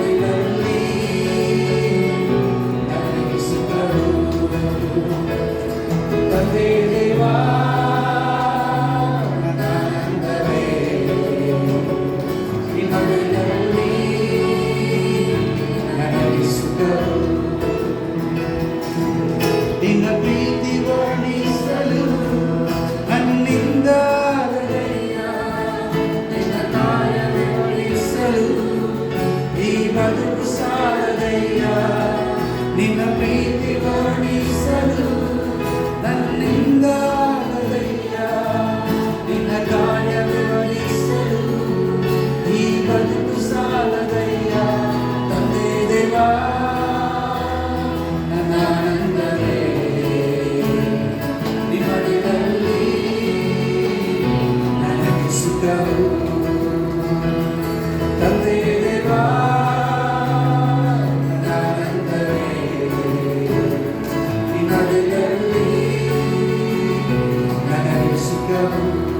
Hallelujah. ಬದುಕು ಸಾಲದಯ್ಯ ನಿನ್ನ ಪ್ರೀತಿ ವರ್ಣಿಸಲು ನನ್ನಿಂದ ನಿನ್ನ ಕಾರ್ಯ ವಿವರಿಸಲು ಈ ಬದುಕು ಸಾಲದಯ್ಯ. ತಂದೆ ದೇವಾ, ನನ್ನ ಆನಂದವೇ. ನಿಮ್ಮಡಿದಲ್ಲಿ ನನಗೆ ಸುಖವು. ತಂದೆ ದೇವಾ 나를 향해 나갈 수가 없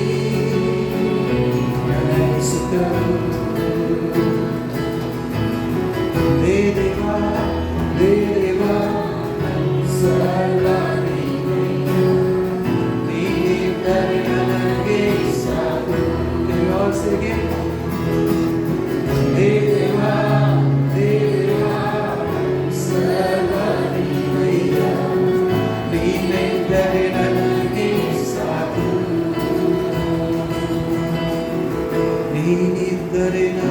Beneath the rain.